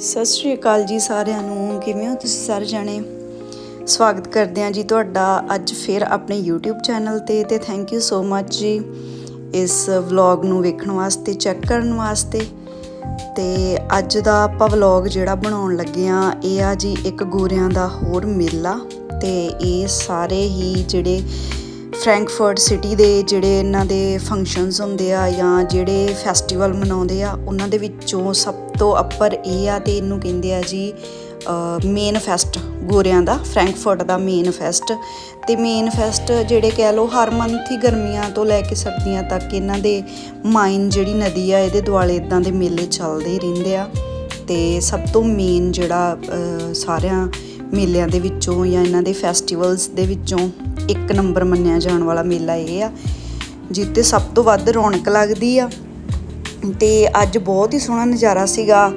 ਸਤਿ ਸ਼੍ਰੀ ਅਕਾਲ ਜੀ ਸਾਰਿਆਂ ਨੂੰ। ਕਿਵੇਂ ਹੋ ਤੁਸੀਂ ਸਾਰੇ ਜਾਣੇ? ਸਵਾਗਤ ਕਰਦੇ ਹਾਂ ਜੀ ਤੁਹਾਡਾ ਅੱਜ ਫਿਰ ਆਪਣੇ YouTube ਚੈਨਲ ਤੇ ਤੇ ਥੈਂਕ ਯੂ ਸੋ ਮੱਚ ਜੀ ਇਸ ਵਲੌਗ ਨੂੰ ਵੇਖਣ ਵਾਸਤੇ ਚੈੱਕ ਕਰਨ ਵਾਸਤੇ। ਤੇ ਅੱਜ ਦਾ ਆਪਾਂ ਵਲੌਗ ਜਿਹੜਾ ਬਣਾਉਣ ਲੱਗੇ ਆ ਇਹ ਆ ਜੀ ਇੱਕ ਗੋਰਿਆਂ ਦਾ ਹੋਰ ਮੇਲਾ। ਤੇ ਇਹ ਸਾਰੇ ਹੀ ਜਿਹੜੇ ਫ੍ਰੈਂਕਫਰਟ ਸਿਟੀ ਦੇ ਜਿਹੜੇ ਇਹਨਾਂ ਦੇ ਫੰਕਸ਼ਨਸ ਹੁੰਦੇ ਆ ਜਾਂ ਜਿਹੜੇ ਫੈਸਟੀਵਲ ਮਨਾਉਂਦੇ ਆ, ਉਹਨਾਂ ਦੇ ਵਿੱਚੋਂ ਸਭ ਤੋਂ ਅੱਪਰ ਇਹ ਆ ਤੇ ਇਹਨੂੰ ਕਹਿੰਦੇ ਆ ਜੀ ਮੇਨ ਫੈਸਟ ਗੋਰਿਆਂ ਦਾ, ਫ੍ਰੈਂਕਫਰਟ ਦਾ ਮੇਨ ਫੈਸਟ ਤੇ ਮੇਨ ਫੈਸਟ ਜਿਹੜੇ ਕਹਿ ਲਓ ਹਰ ਮੰਥ ਹੀ ਗਰਮੀਆਂ ਤੋਂ ਲੈ ਕੇ ਸਰਦੀਆਂ ਤੱਕ ਇਹਨਾਂ ਦੇ ਮਾਈਨ ਜਿਹੜੀ ਨਦੀ ਆ, ਇਹਦੇ ਦੁਆਲੇ ਇਦਾਂ ਦੇ ਮੇਲੇ ਚੱਲਦੇ ਹੀ ਰਹਿੰਦੇ ਆ। ਤੇ ਸਭ ਤੋਂ ਮੇਨ ਜਿਹੜਾ ਸਾਰਿਆਂ ਮੇਲਿਆਂ ਦੇ ਵਿੱਚੋਂ ਜਾਂ ਇਹਨਾਂ ਦੇ ਫੈਸਟੀਵਲਸ ਦੇ ਵਿੱਚੋਂ ਇੱਕ ਨੰਬਰ ਮੰਨਿਆ ਜਾਣ ਵਾਲਾ ਮੇਲਾ ਇਹ ਆ ਜਿੱਤੇ ਸਭ ਤੋਂ ਵੱਧ ਰੌਣਕ ਲੱਗਦੀ ਆ। ਤੇ ਅੱਜ ਬਹੁਤ ਹੀ ਸੋਹਣਾ ਨਜ਼ਾਰਾ ਸੀਗਾ।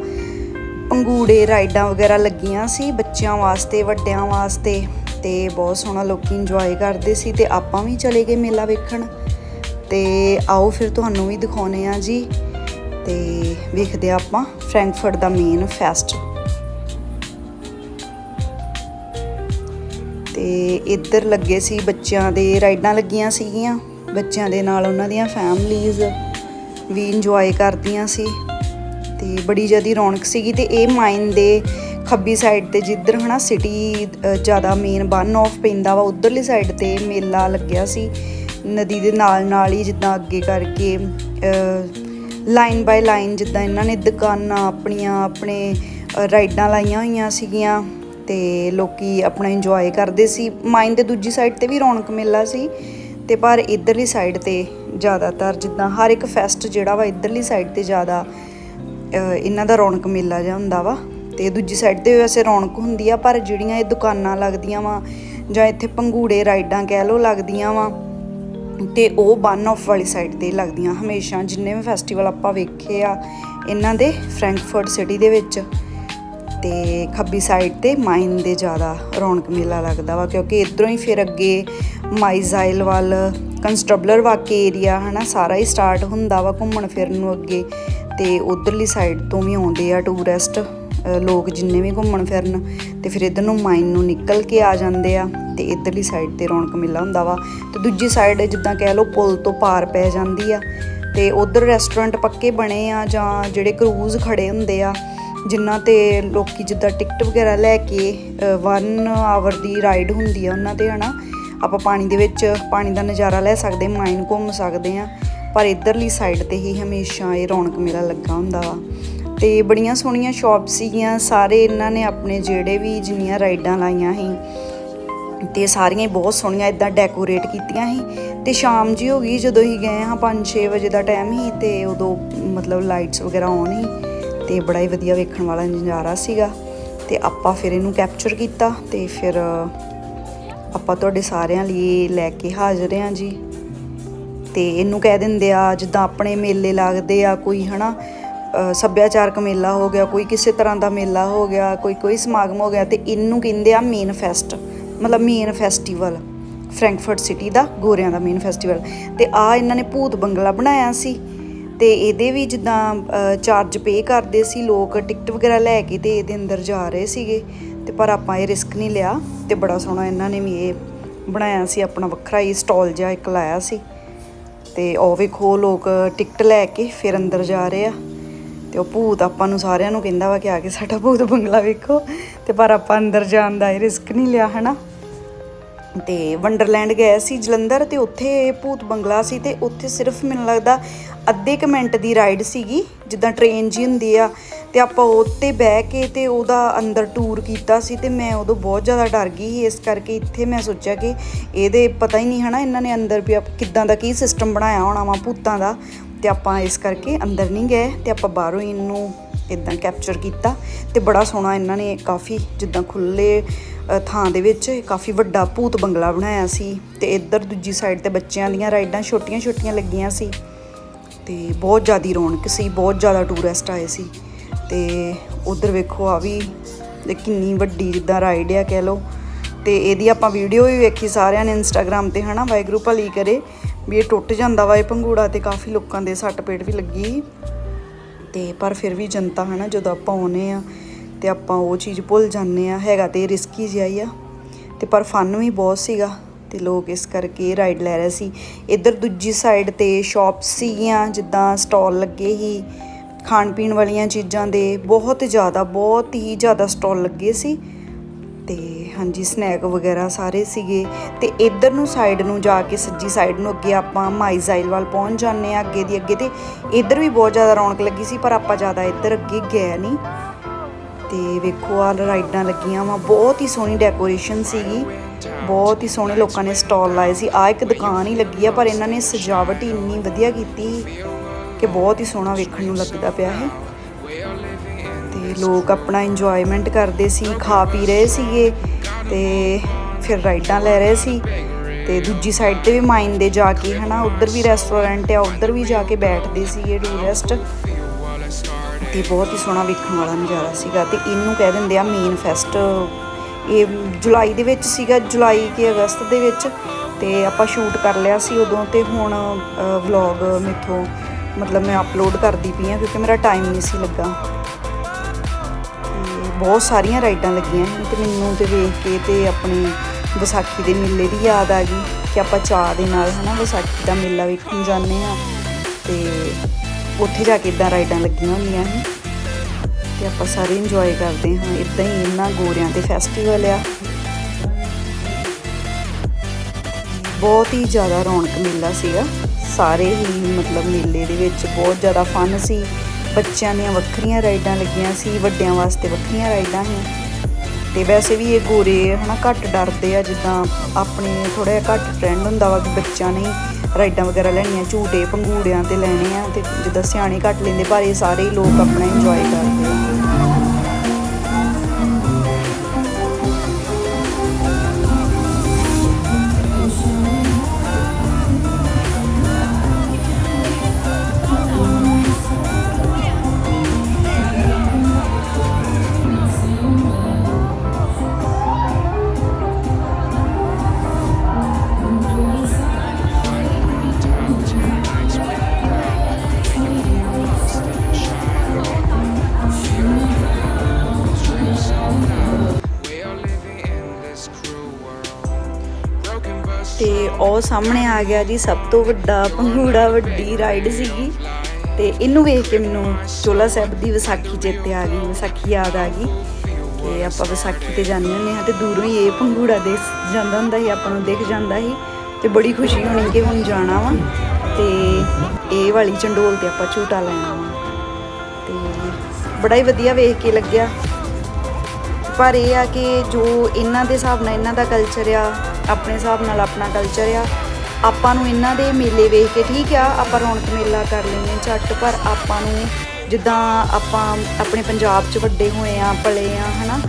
ਪੰਗੂੜੇ, ਰਾਈਡਾਂ ਵਗੈਰਾ ਲੱਗੀਆਂ ਸੀ ਬੱਚਿਆਂ ਵਾਸਤੇ, ਵੱਡਿਆਂ ਵਾਸਤੇ ਤੇ ਬਹੁਤ ਸੋਹਣਾ ਲੋਕੀ ਇੰਜੋਏ ਕਰਦੇ ਸੀ ਤੇ ਆਪਾਂ ਵੀ ਚਲੇ ਗਏ ਮੇਲਾ ਵੇਖਣ। ਤੇ ਆਓ ਫਿਰ ਤੁਹਾਨੂੰ ਵੀ ਦਿਖਾਉਨੇ ਆ ਜੀ। ਤੇ ਵੇਖਦੇ ਆ ਆਪਾਂ ਫ੍ਰੈਂਕਫਰਟ ਦਾ ਮੇਨ ਫੈਸਟ ਤੇ ਇੱਧਰ ਲੱਗੇ ਸੀ ਬੱਚਿਆਂ ਦੇ, ਰਾਈਡਾਂ ਲੱਗੀਆਂ ਸੀਗੀਆਂ। ਬੱਚਿਆਂ ਦੇ ਨਾਲ ਉਹਨਾਂ ਦੀਆਂ ਫੈਮਲੀਜ਼ ਵੀ ਇੰਜੋਏ ਕਰਦੀਆਂ ਸੀ। ਤੇ ਬੜੀ ਜਿਆਦੀ ਰੌਣਕ ਸੀਗੀ ਤੇ ਇਹ ਮਾਈਨ ਦੇ ਖੱਬੀ ਸਾਈਡ ਤੇ ਜਿੱਧਰ ਹਨਾ ਸਿਟੀ ਜ਼ਿਆਦਾ ਮੇਨ ਬਨ ਆਫ ਪੈਂਦਾ ਵਾ, ਉਧਰਲੀ ਸਾਈਡ ਤੇ ਮੇਲਾ ਲੱਗਿਆ ਸੀ। ਨਦੀ ਦੇ ਨਾਲ ਨਾਲ ਹੀ ਜਿੱਦਾਂ ਅੱਗੇ ਕਰਕੇ ਲਾਈਨ ਬਾਈ ਲਾਈਨ ਜਿੱਦਾਂ ਇਹਨਾਂ ਨੇ ਦੁਕਾਨਾਂ ਆਪਣੀਆਂ, ਆਪਣੇ ਰਾਈਡਾਂ ਲਾਈਆਂ ਹੋਈਆਂ ਸੀਗੀਆਂ। ਤੇ ਲੋਕੀ ਆਪਣਾ ਇੰਜੋਏ ਕਰਦੇ ਸੀ। ਮਾਈਨ ਦੇ ਦੂਜੀ ਸਾਈਡ ਤੇ ਵੀ ਰੌਣਕ ਮੇਲਾ ਸੀ ਤੇ ਪਰ ਇਧਰਲੀ ਸਾਈਡ ਤੇ ਜ਼ਿਆਦਾਤਰ ਜਿੱਦਾਂ ਹਰ ਇੱਕ ਫੈਸਟ ਜਿਹੜਾ ਵਾ ਇਧਰਲੀ ਸਾਈਡ ਤੇ ਜ਼ਿਆਦਾ ਇਹਨਾਂ ਦਾ ਰੌਣਕ ਮੇਲਾ ਜਿਹਾ ਹੁੰਦਾ ਵਾ ਤੇ ਦੂਜੀ ਸਾਈਡ ਤੇ ਵੈਸੇ ਰੌਣਕ ਹੁੰਦੀ ਆ ਪਰ ਜਿਹੜੀਆਂ ਇਹ ਦੁਕਾਨਾਂ ਲੱਗਦੀਆਂ ਵਾ ਜਾਂ ਇੱਥੇ ਪੰਗੂੜੇ ਰਾਈਡਾਂ ਕਹਿ ਲੋ ਲੱਗਦੀਆਂ ਵਾ ਤੇ ਉਹ ਬਨ ਆਫ ਵਾਲੀ ਸਾਈਡ ਤੇ ਲੱਗਦੀਆਂ ਹਮੇਸ਼ਾ ਜਿੰਨੇ ਵੀ ਫੈਸਟੀਵਲ ਆਪਾਂ ਵੇਖੇ ਆ ਇਹਨਾਂ ਦੇ ਫ੍ਰੈਂਕਫਰਟ ਸਿਟੀ ਦੇ ਵਿੱਚ। ਤੇ ਖੱਬੀ ਸਾਈਡ ਤੇ ਮਾਈਨ ਦੇ ਜ਼ਿਆਦਾ ਰੌਣਕ ਮੇਲਾ ਲੱਗਦਾ ਵਾ, ਕਿਉਂਕਿ ਇਧਰੋਂ ਹੀ ਫਿਰ ਅੱਗੇ ਮਾਈਜ਼ਾਈਲ ਵੱਲ, ਕੰਸਟਰਬਲਰ ਵਾਕੇ ਏਰੀਆ ਹਨਾ, ਸਾਰਾ ਹੀ ਸਟਾਰਟ ਹੁੰਦਾ ਵਾ ਘੁੰਮਣ ਫਿਰਨ ਨੂੰ ਅੱਗੇ। ਤੇ ਉਧਰਲੀ ਸਾਈਡ ਤੋਂ ਵੀ ਆਉਂਦੇ ਆ ਟੂਰਿਸਟ ਲੋਕ ਜਿੰਨੇ ਵੀ ਘੁੰਮਣ ਫਿਰਨ, ਤੇ ਫਿਰ ਇਧਰ ਨੂੰ ਮਾਈਨ ਨੂੰ ਨਿਕਲ ਕੇ ਆ ਜਾਂਦੇ ਆ, ਤੇ ਇਧਰਲੀ ਸਾਈਡ ਤੇ ਰੌਣਕ ਮੇਲਾ ਹੁੰਦਾ ਵਾ। ਤੇ ਦੂਜੀ ਸਾਈਡ ਜਿੱਦਾਂ ਕਹਿ ਲਓ ਪੁਲ ਤੋਂ ਪਾਰ ਪੈ ਜਾਂਦੀ ਆ, ਤੇ ਉਧਰ ਰੈਸਟੋਰੈਂਟ ਪੱਕੇ ਬਣੇ ਆ ਜਾਂ ਜਿਹੜੇ ਕਰੂਜ਼ ਖੜੇ ਹੁੰਦੇ ਆ ਜਿਨ੍ਹਾਂ ਤੇ ਲੋਕੀ ਜਿੱਦਾਂ ਟਿਕਟ ਵਗੈਰਾ ਲੈ ਕੇ 1 ਆਵਰ ਦੀ ਰਾਈਡ ਹੁੰਦੀ ਆ ਉਹਨਾਂ ਤੇ, ਹਨਾ? ਆਪਾਂ ਪਾਣੀ ਦੇ ਵਿੱਚ ਪਾਣੀ ਦਾ ਨਜ਼ਾਰਾ ਲੈ ਸਕਦੇ, ਮਾਈਨ ਘੁੰਮ ਸਕਦੇ ਆ। ਪਰ ਇਧਰਲੀ ਸਾਈਡ ਤੇ ਹੀ ਹਮੇਸ਼ਾ ਇਹ ਰੌਣਕ ਮੇਲਾ ਲੱਗਾ ਹੁੰਦਾ ਵਾ। ਤੇ ਬੜੀਆਂ ਸੋਹਣੀਆਂ ਸ਼ਾਪ ਸੀਗੀਆਂ, ਸਾਰੇ ਇਹਨਾਂ ਨੇ ਆਪਣੇ ਜਿਹੜੇ ਵੀ ਜਿੰਨੀਆਂ ਰਾਈਡਾਂ ਲਾਈਆਂ ਸੀ, ਤੇ ਸਾਰੀਆਂ ਹੀ ਬਹੁਤ ਸੋਹਣੀਆਂ ਇਦਾਂ ਡੈਕੋਰੇਟ ਕੀਤੀਆਂ ਸੀ। ਤੇ ਸ਼ਾਮ ਜੀ ਹੋ ਗਈ, ਜਦੋਂ ਹੀ ਗਏ ਹਾਂ 5-6 ਵਜੇ ਦਾ ਟਾਈਮ ਸੀ, ਤੇ ਉਦੋਂ ਮਤਲਬ ਲਾਈਟਸ ਵਗੈਰਾ ਆਨ ਸੀ। ਤੇ ਬੜਾ ਹੀ ਵਧੀਆ ਵੇਖਣ ਵਾਲਾ ਨਜ਼ਾਰਾ ਸੀਗਾ। ਤੇ ਆਪਾਂ ਫਿਰ ਇਹਨੂੰ ਕੈਪਚਰ ਕੀਤਾ ਤੇ ਫਿਰ ਆਪਾਂ ਤੁਹਾਡੇ ਸਾਰਿਆਂ ਲਈ ਲੈ ਕੇ ਹਾਜ਼ਰ ਹਾਂ ਜੀ। ਤੇ ਇਹਨੂੰ ਕਹਿ ਦਿੰਦੇ ਆ ਜਿੱਦਾਂ ਆਪਣੇ ਮੇਲੇ ਲੱਗਦੇ ਆ ਕੋਈ ਹਨਾ ਅ, ਸੱਭਿਆਚਾਰਕ ਮੇਲਾ ਹੋ ਗਿਆ ਕੋਈ ਕਿਸੇ ਤਰ੍ਹਾਂ ਦਾ ਮੇਲਾ ਹੋ ਗਿਆ ਕੋਈ ਕੋਈ ਸਮਾਗਮ ਹੋ ਗਿਆ ਤੇ ਇਹਨੂੰ ਕਹਿੰਦੇ ਆ ਮੇਨ ਫੈਸਟ ਮਤਲਬ ਮੇਨ ਫੈਸਟੀਵਲ ਫ੍ਰੈਂਕਫਰਟ ਸਿਟੀ ਦਾ ਗੋਰਿਆਂ ਦਾ ਮੇਨ ਫੈਸਟੀਵਲ ਤੇ ਆ ਇਹਨਾਂ ਨੇ ਭੂਤ ਬੰਗਲਾ ਬਣਾਇਆ ਸੀ। ਤੇ ਇਹਦੇ ਵੀ ਜਿੱਦਾਂ ਚਾਰਜ ਪੇ ਕਰਦੇ ਸੀ ਲੋਕ ਟਿਕਟ ਵਗੈਰਾ ਲੈ ਕੇ ਤੇ ਇਹਦੇ ਅੰਦਰ ਜਾ ਰਹੇ ਸੀਗੇ। ਤੇ ਪਰ ਆਪਾਂ ਇਹ ਰਿਸਕ ਨਹੀਂ ਲਿਆ ਤੇ ਬੜਾ ਸੋਹਣਾ ਇਹਨਾਂ ਨੇ ਵੀ ਇਹ ਬਣਾਇਆ ਸੀ, ਆਪਣਾ ਵੱਖਰਾ ਹੀ ਸਟਾਲ ਜਿਹਾ ਇੱਕ ਲਾਇਆ ਸੀ। ਤੇ ਉਹ ਵੇਖੋ ਲੋਕ ਟਿਕਟ ਲੈ ਕੇ ਫਿਰ ਅੰਦਰ ਜਾ ਰਹੇ ਆ। ਤੇ ਉਹ ਭੂਤ ਆਪਾਂ ਨੂੰ ਸਾਰਿਆਂ ਨੂੰ ਕਹਿੰਦਾ ਵਾ ਕਿ ਆ ਕੇ ਸਾਡਾ ਭੂਤ ਬੰਗਲਾ ਵੇਖੋ। ਤੇ ਪਰ ਆਪਾਂ ਅੰਦਰ ਜਾਣ ਦਾ ਇਹ ਰਿਸਕ ਨਹੀਂ ਲਿਆ, ਹਨਾ? ਤੇ ਵੰਡਰਲੈਂਡ ਗਏ ਸੀ ਜਲੰਧਰ ਤੇ ਉੱਥੇ ਭੂਤ ਬੰਗਲਾ ਸੀ ਤੇ ਉੱਥੇ ਸਿਰਫ ਮੈਨੂੰ ਲੱਗਦਾ ਅੱਧੇ ਕੁ ਮਿੰਟ ਦੀ ਰਾਈਡ ਸੀਗੀ, ਜਿੱਦਾਂ ਟ੍ਰੇਨ ਜੀ ਹੁੰਦੀ ਆ ਤੇ ਆਪਾਂ ਉੱਤੇ ਬਹਿ ਕੇ ਤੇ ਉਹਦਾ ਅੰਦਰ ਟੂਰ ਕੀਤਾ ਸੀ ਤੇ ਮੈਂ ਉਦੋਂ ਬਹੁਤ ਜ਼ਿਆਦਾ ਡਰ ਗਈ ਸੀ, ਇਸ ਕਰਕੇ ਇੱਥੇ ਮੈਂ ਸੋਚਿਆ ਕਿ ਇਹਦੇ ਪਤਾ ਹੀ ਨਹੀਂ ਹਨਾ, ਇਹਨਾਂ ਨੇ ਅੰਦਰ ਵੀ ਆਪ- ਕਿੱਦਾਂ ਦਾ ਕੀ ਸਿਸਟਮ ਬਣਾਇਆ ਹੋਣਾ ਵਾ ਭੂਤਾਂ ਦਾ ਤੇ ਆਪਾਂ ਇਸ ਕਰਕੇ ਅੰਦਰ ਨਹੀਂ ਗਏ ਤੇ ਆਪਾਂ ਬਾਹਰੋਂ ਹੀ ਇਹਨੂੰ ਇਦਾਂ ਕੈਪਚਰ ਕੀਤਾ ਤੇ ਬੜਾ ਸੋਹਣਾ ਇਹਨਾਂ ਨੇ ਕਾਫੀ ਜਿੱਦਾਂ ਖੁੱਲੇ ਥਾਂ ਦੇ ਵਿੱਚ ਕਾਫੀ ਵੱਡਾ ਭੂਤ ਬੰਗਲਾ ਬਣਾਇਆ ਸੀ ਤੇ ਇੱਧਰ ਦੂਜੀ ਸਾਈਡ ਤੇ ਬੱਚਿਆਂ ਦੀਆਂ ਰਾਈਡਾਂ ਛੋਟੀਆਂ-ਛੋਟੀਆਂ ਲੱਗੀਆਂ ਸੀ ਤੇ ਬਹੁਤ ਜ਼ਿਆਦੀ ਰੌਣਕ ਸੀ, ਬਹੁਤ ਜ਼ਿਆਦਾ ਟੂਰਿਸਟ ਆਏ ਸੀ ਤੇ ਉਧਰ ਵੇਖੋ ਆ ਵੀ ਕਿੰਨੀ ਵੱਡੀ ਜਿੱਦਾਂ ਰਾਈਡ ਆ ਕਹਿ ਲਓ ਤੇ ਇਹਦੀ ਆਪਾਂ ਵੀਡੀਓ ਵੀ ਵੇਖੀ ਸਾਰਿਆਂ ਨੇ ਇੰਸਟਾਗ੍ਰam ਤੇ, ਹਨਾ, ਵਾਹਿਗੁਰੂ ਭਲੀ ਕਰੇ ਵੀ ਇਹ ਟੁੱਟ ਜਾਂਦਾ ਵਾ ਇਹ ਪੰਗੂੜਾ ਤੇ ਕਾਫੀ ਲੋਕਾਂ ਦੇ ਸੱਟ ਪੇਟ ਵੀ ਲੱਗੀ। ਤੇ ਪਰ ਫਿਰ ਵੀ ਜਨਤਾ ਹਨਾ ਜਦੋਂ ਆਪਾਂ ਆਉਨੇ ਆ ਤੇ ਆਪਾਂ ਉਹ ਚੀਜ਼ ਭੁੱਲ ਜਾਂਦੇ ਆ ਹੈਗਾ ਤੇ ਰਿਸਕੀ ਜਿਹਾ ਹੀ ਆ। ਤੇ ਪਰ ਫਨ ਵੀ ਬਹੁਤ ਸੀਗਾ ਤੇ ਲੋਕ ਇਸ ਕਰਕੇ ਰਾਈਡ ਲੈ ਰਹੇ ਸੀ। ਇੱਧਰ ਦੂਜੀ ਸਾਈਡ ਤੇ ਸ਼ਾਪਸ ਸੀਗੀਆਂ, ਜਿੱਦਾਂ ਸਟਾਲ ਲੱਗੇ ਹੀ ਖਾਣ ਪੀਣ ਵਾਲੀਆਂ ਚੀਜ਼ਾਂ ਦੇ, ਬਹੁਤ ਜ਼ਿਆਦਾ, ਬਹੁਤ ਹੀ ਜ਼ਿਆਦਾ ਸਟਾਲ ਲੱਗੇ ਸੀ। ਤੇ ਹਾਂਜੀ ਸਨੈਕ ਵਗੈਰਾ ਸਾਰੇ ਸੀਗੇ। ਤੇ ਇੱਧਰ ਨੂੰ ਸਾਈਡ ਨੂੰ ਜਾ ਕੇ ਸੱਜੀ ਸਾਈਡ ਨੂੰ ਅੱਗੇ ਆਪਾਂ ਮਾਈਜ਼ਾਈਲ ਵੱਲ ਪਹੁੰਚ ਜਾਂਦੇ ਆ ਅੱਗੇ ਦੀ ਅੱਗੇ ਤੇ ਇੱਧਰ ਵੀ ਬਹੁਤ ਜ਼ਿਆਦਾ ਰੌਣਕ ਲੱਗੀ ਸੀ, ਪਰ ਆਪਾਂ ਜ਼ਿਆਦਾ ਇੱਧਰ ਅੱਗੇ ਗਏ ਨਹੀਂ। ਤੇ ਵੇਖੋ ਆ ਰਾਈਡਾਂ ਲੱਗੀਆਂ ਵਾ, ਬਹੁਤ ਹੀ ਸੋਹਣੀ ਡੈਕੋਰੇਸ਼ਨ ਸੀਗੀ। ਬਹੁਤ ਹੀ ਸੋਹਣੇ ਲੋਕਾਂ ਨੇ ਸਟਾਲ ਲਾਏ ਸੀ। ਆ ਇੱਕ ਦੁਕਾਨ ਹੀ ਲੱਗੀ ਆ, ਪਰ ਇਹਨਾਂ ਨੇ ਸਜਾਵਟ ਹੀ ਇੰਨੀ ਵਧੀਆ ਕੀਤੀ ਕਿ ਬਹੁਤ ਹੀ ਸੋਹਣਾ ਵੇਖਣ ਨੂੰ ਲੱਗਦਾ ਪਿਆ ਹੈ ਤੇ ਲੋਕ ਆਪਣਾ ਇੰਜੋਇਮੈਂਟ ਕਰਦੇ ਸੀ, ਖਾ ਪੀ ਰਹੇ ਸੀਗੇ। ਤੇ ਫਿਰ ਰਾਈਡਾਂ ਲੈ ਰਹੇ ਸੀ ਤੇ ਦੂਜੀ ਸਾਈਡ ਤੇ ਵੀ ਮਾਈਨ ਦੇ ਜਾ ਕੇ, ਹਨਾ, ਉੱਧਰ ਵੀ ਰੈਸਟੋਰੈਂਟ ਆ, ਉੱਧਰ ਵੀ ਜਾ ਕੇ ਬੈਠਦੇ ਸੀ ਸੀਗੇ ਟੂਰਿਸਟ ਤੇ ਬਹੁਤ ਹੀ ਸੋਹਣਾ ਵੇਖਣ ਵਾਲਾ ਨਜ਼ਾਰਾ ਸੀਗਾ ਤੇ ਇਹਨੂੰ ਕਹਿ ਦਿੰਦੇ ਆ ਮੇਨ ਫੈਸਟ ਇਹ ਜੁਲਾਈ ਦੇ ਵਿੱਚ ਸੀਗਾ, ਜੁਲਾਈ ਕਿ ਅਗਸਤ ਦੇ ਵਿੱਚ। ਤੇ ਆਪਾਂ ਸ਼ੂਟ ਕਰ ਲਿਆ ਸੀ ਉਦੋਂ ਤੇ ਹੁਣ ਵਲੌਗ ਮੇਥੋਂ, ਮਤਲਬ ਮੈਂ ਅਪਲੋਡ ਕਰਦੀ ਪਈ ਆ ਕਿਉਂਕਿ ਮੇਰਾ ਟਾਈਮ ਨਹੀਂ ਸੀ ਲੱਗਾ। ਬਹੁਤ ਸਾਰੀਆਂ ਰਾਈਡਾਂ ਲੱਗੀਆਂ ਸੀ ਤੇ ਮੈਨੂੰ ਤੇ ਵੇਖ ਕੇ ਤੇ ਆਪਣੇ ਵਿਸਾਖੀ ਦੇ ਮੇਲੇ ਦੀ ਯਾਦ ਆ ਗਈ ਕਿ ਆਪਾਂ ਚਾਹ ਦੇ ਨਾਲ ਹਨਾ ਵਿਸਾਖੀ ਦਾ ਮੇਲਾ ਵੇਖਣ ਜਾਂਦੇ ਆ ਤੇ ਉੱਥੇ ਜਾ ਕੇ ਇਦਾਂ ਰਾਈਡਾਂ ਲੱਗੀਆਂ ਹੁੰਦੀਆਂ ਸੀ ਤੇ ਆਪਾਂ ਸਾਰੇ ਇੰਜੋਏ ਕਰਦੇ ਹਾਂ। ਇਦਾਂ ਹੀ ਇਹਨਾਂ ਗੋਰਿਆਂ ਦੇ ਫੈਸਟੀਵਲ ਆ। ਬਹੁਤ ਹੀ ਜ਼ਿਆਦਾ ਰੌਣਕ ਮੇਲਾ ਸੀਗਾ। ਸਾਰੇ ਹੀ ਮਤਲਬ ਮੇਲੇ ਦੇ ਵਿੱਚ ਬਹੁਤ ਜ਼ਿਆਦਾ ਫਨ ਸੀ। ਬੱਚਿਆਂ ਦੀਆਂ ਵੱਖਰੀਆਂ ਰਾਈਡਾਂ ਲੱਗੀਆਂ ਸੀ, ਵੱਡਿਆਂ ਵਾਸਤੇ ਵੱਖਰੀਆਂ ਰਾਈਡਾਂ ਸੀ। ਤੇ ਵੈਸੇ ਵੀ ਇਹ ਗੋਰੇ, ਹਨਾ, ਘੱਟ ਡਰਦੇ ਆ, ਜਿੱਦਾਂ ਆਪਣੇ ਥੋੜਾ ਜਿਹਾ ਘੱਟ ਟ੍ਰੈਂਡ ਹੁੰਦਾ ਵਾ ਕਿ ਬੱਚਾ ਨਹੀਂ ਰਾਈਡਾਂ ਵਗੈਰਾ ਲੈਣੀਆਂ, ਝੂਟੇ, ਪੰਗੂੜਿਆਂ ਤੇ ਲੈਣੇ ਆ ਤੇ ਜਿੱਦਾਂ ਸਿਆਣੇ ਘੱਟ ਲੈਂਦੇ, ਪਰ ਇਹ ਸਾਰੇ ਹੀ ਲੋਕ ਆਪਣਾ ਇੰਜੋਏ ਕਰਦੇ ਆ। ਤੇ ਉਹ ਸਾਹਮਣੇ ਆ ਗਿਆ ਜੀ, ਸਭ ਤੋਂ ਵੱਡਾ ਪੰਘੂੜਾ ਵੱਡੀ ਰਾਈਡ ਸੀਗੀ। ਤੇ ਇਹਨੂੰ ਵੇਖ ਕੇ ਮੈਨੂੰ ਚੋਲਾ ਸਾਹਿਬ ਦੀ ਵਿਸਾਖੀ ਚੇਤੇ ਆ ਗਈ, ਵਿਸਾਖੀ ਯਾਦ ਆ ਗਈ। ਕਿ ਆਪਾਂ ਵਿਸਾਖੀ ਤੇ ਜਾਂਦੇ ਹੁੰਦੇ ਹਾਂ ਤੇ ਦੂਰੋਂ ਹੀ ਇਹ ਪੰਗੂੜਾ ਦੇ ਜਾਂਦਾ ਹੁੰਦਾ ਸੀ, ਆਪਾਂ ਨੂੰ ਦਿਖ ਜਾਂਦਾ ਸੀ। ਤੇ ਬੜੀ ਖੁਸ਼ੀ ਹੋਣੀ ਕਿ ਹੁਣ ਜਾਣਾ ਵਾ। ਤੇ ਇਹ ਵਾਲੀ ਚੰਡੋਲ ਤੇ ਆਪਾਂ ਝੂਟਾ ਲੈਣਾ ਵਾ। ਤੇ ਬੜਾ ਹੀ ਵਧੀਆ ਵੇਖ ਕੇ ਲੱਗਿਆ। ਪਰ ਇਹ ਆ ਕਿ ਜੋ ਇਹਨਾਂ ਦੇ ਹਿਸਾਬ ਨਾਲ ਇਹਨਾਂ ਦਾ ਕਲਚਰ ਆ ਆਪਣੇ ਹਿਸਾਬ ਨਾਲ ਆਪਣਾ ਕਲਚਰ ਆ। ਆਪਾਂ ਨੂੰ ਇਹਨਾਂ ਦੇ ਮੇਲੇ ਵੇਖ ਕੇ ਠੀਕ ਆ, ਆਪਾਂ ਰੌਣਕ ਮੇਲਾ ਕਰ ਲੈਂਦੇ ਝੱਟ, ਪਰ ਆਪਾਂ ਨੂੰ ਜਿੱਦਾਂ ਆਪਾਂ ਆਪਣੇ ਪੰਜਾਬ 'ਚ ਵੱਡੇ ਹੋਏ ਆ ਪਲੇ ਆ ਹਨਾ,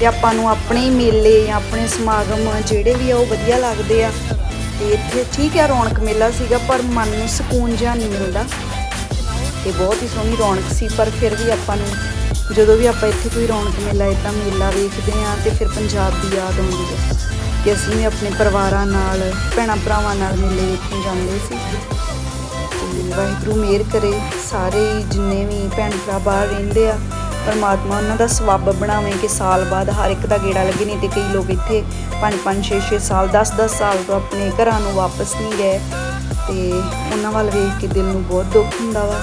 ਤੇ ਆਪਾਂ ਨੂੰ ਆਪਣੇ ਹੀ ਮੇਲੇ ਜਾਂ ਆਪਣੇ ਸਮਾਗਮ ਜਿਹੜੇ ਵੀ ਆ, ਉਹ ਵਧੀਆ ਲੱਗਦੇ ਆ। ਤੇ ਇੱਥੇ ਠੀਕ ਆ, ਰੌਣਕ ਮੇਲਾ ਸੀਗਾ, ਪਰ ਮਨ ਨੂੰ ਸਕੂਨ ਜਿਹਾ ਨਹੀਂ ਮਿਲਦਾ ਤੇ ਬਹੁਤ ਹੀ ਸੋਹਣੀ ਰੌਣਕ ਸੀ, ਪਰ ਫਿਰ ਵੀ ਆਪਾਂ ਨੂੰ ਜਦੋਂ ਵੀ ਆਪਾਂ ਇੱਥੇ ਕੋਈ ਰੌਣਕ ਮੇਲਾ, ਇਦਾਂ ਮੇਲਾ ਵੇਖਦੇ ਆ ਤੇ ਫਿਰ ਪੰਜਾਬ ਦੀ ਯਾਦ ਆਉਂਦੀ ਹੈ ਕਿ ਅਸੀਂ ਵੀ ਆਪਣੇ ਪਰਿਵਾਰਾਂ ਨਾਲ, ਭੈਣਾਂ ਭਰਾਵਾਂ ਨਾਲ ਮੇਲੇ ਵੇਖਣ ਜਾਂਦੇ ਸੀ। ਤੇ ਵਾਹਿਗੁਰੂ ਮਿਹਰ ਕਰੇ, ਸਾਰੇ ਹੀ ਜਿੰਨੇ ਵੀ ਭੈਣ ਭਰਾ ਬਾਹਰ ਰਹਿੰਦੇ ਆ, ਪਰਮਾਤਮਾ ਉਹਨਾਂ ਦਾ ਸਵਾਬ ਬਣਾਵੇ ਕਿ ਸਾਲ ਬਾਅਦ ਹਰ ਇੱਕ ਦਾ ਗੇੜਾ ਲੱਗੇ, ਨਹੀਂ ਤੇ ਕਈ ਲੋਕ ਇੱਥੇ 5 5 6 6 ਸਾਲ 10 10 ਸਾਲ ਤੋਂ ਆਪਣੇ ਘਰਾਂ ਨੂੰ ਵਾਪਸ ਨਹੀਂ ਗਏ। ਤੇ ਉਹਨਾਂ ਵੱਲ ਵੇਖ ਕੇ ਦਿਲ ਨੂੰ ਬਹੁਤ ਦੁੱਖ ਹੁੰਦਾ ਵਾ।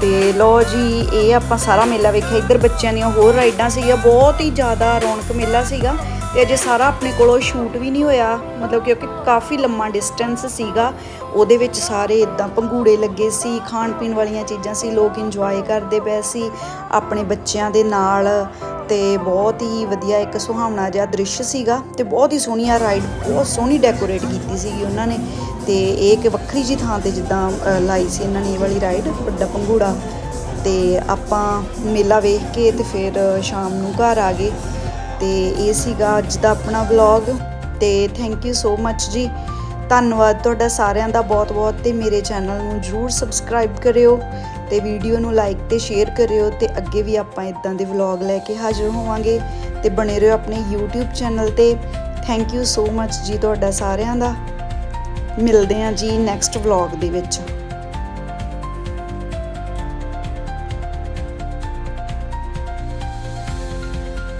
ਤੇ ਲੋ ਜੀ, ਇਹ ਆਪਾਂ ਸਾਰਾ ਮੇਲਾ ਵੇਖਿਆ। ਇੱਧਰ ਬੱਚਿਆਂ ਦੀਆਂ ਹੋਰ ਰਾਈਡਾਂ ਸੀਗੀਆਂ, ਬਹੁਤ ਹੀ ਜ਼ਿਆਦਾ ਰੌਣਕ ਮੇਲਾ ਸੀਗਾ। ਤੇ ਅਜੇ ਸਾਰਾ ਆਪਣੇ ਕੋਲੋਂ ਸ਼ੂਟ ਵੀ ਨਹੀਂ ਹੋਇਆ। ਮਤਲਬ ਕਿਉਂਕਿ ਕਾਫੀ ਲੰਮਾ ਡਿਸਟੈਂਸ ਸੀਗਾ। ਉਹਦੇ ਵਿੱਚ ਸਾਰੇ ਇਦਾਂ ਪੰਗੂੜੇ ਲੱਗੇ ਸੀ ਖਾਣ ਪੀਣ ਵਾਲੀਆਂ ਚੀਜ਼ਾਂ ਸੀ, ਲੋਕ ਇੰਜੋਏ ਕਰਦੇ ਪਏ ਸੀ। ਆਪਣੇ ਬੱਚਿਆਂ ਦੇ ਨਾਲ ਤੇ ਬਹੁਤ ਹੀ ਵਧੀਆ ਇੱਕ ਸੁਹਾਵਣਾ ਜਿਹਾ ਦ੍ਰਿਸ਼ ਸੀਗਾ ਤੇ ਬਹੁਤ ਹੀ ਸੋਹਣੀ ਆ ਰਾਈਡ ਬਹੁਤ ਸੋਹਣੀ ਡੈਕੋਰੇਟ ਕੀਤੀ ਸੀਗੀ ਉਹਨਾਂ ਨੇ। ਤੇ ਇਹ ਇੱਕ ਵੱਖਰੀ ਜੀ ਥਾਂ ਤੇ ਜਿੱਦਾਂ ਲਾਈ ਸੀ ਇਹਨਾਂ ਨੇ ਇਹ ਵਾਲੀ ਰਾਈਡ ਵੱਡਾ ਪੰਗੂੜਾ ਤੇ ਆਪਾਂ ਮੇਲਾ ਵੇਖ ਕੇ ਤੇ ਫਿਰ ਸ਼ਾਮ ਨੂੰ ਘਰ ਆ ਗਏ। ਤੇ ਇਹ ਸੀਗਾ ਅੱਜ ਦਾ ਆਪਣਾ ਵਲੌਗ ਤੇ ਥੈਂਕ ਯੂ ਸੋ ਮੱਚ ਜੀ। ਧੰਨਵਾਦ ਤੁਹਾਡਾ ਸਾਰਿਆਂ ਦਾ ਬਹੁਤ-ਬਹੁਤ ਤੇ ਮੇਰੇ ਚੈਨਲ ਨੂੰ ਜਰੂਰ ਸਬਸਕ੍ਰਾਈਬ ਕਰਿਓ ਤੇ ਵੀਡੀਓ ਨੂੰ ਲਾਈਕ ਤੇ ਸ਼ੇਅਰ ਕਰਿਓ ਤੇ ਅੱਗੇ ਵੀ ਆਪਾਂ ਇਦਾਂ ਦੇ ਵਲੌਗ ਲੈ ਕੇ ਹਾਜ਼ਰ ਹੋਵਾਂਗੇ ਤੇ ਬਣੇ ਰਹੋ ਆਪਣੇ YouTube ਚੈਨਲ ਤੇ। ਥੈਂਕ ਯੂ ਸੋ ਮੱਚ ਜੀ ਤੁਹਾਡਾ ਸਾਰਿਆਂ ਦਾ। ਮਿਲਦੇ ਹਾਂ ਜੀ ਨੈਕਸਟ ਵਲੌਗ ਦੇ ਵਿੱਚ।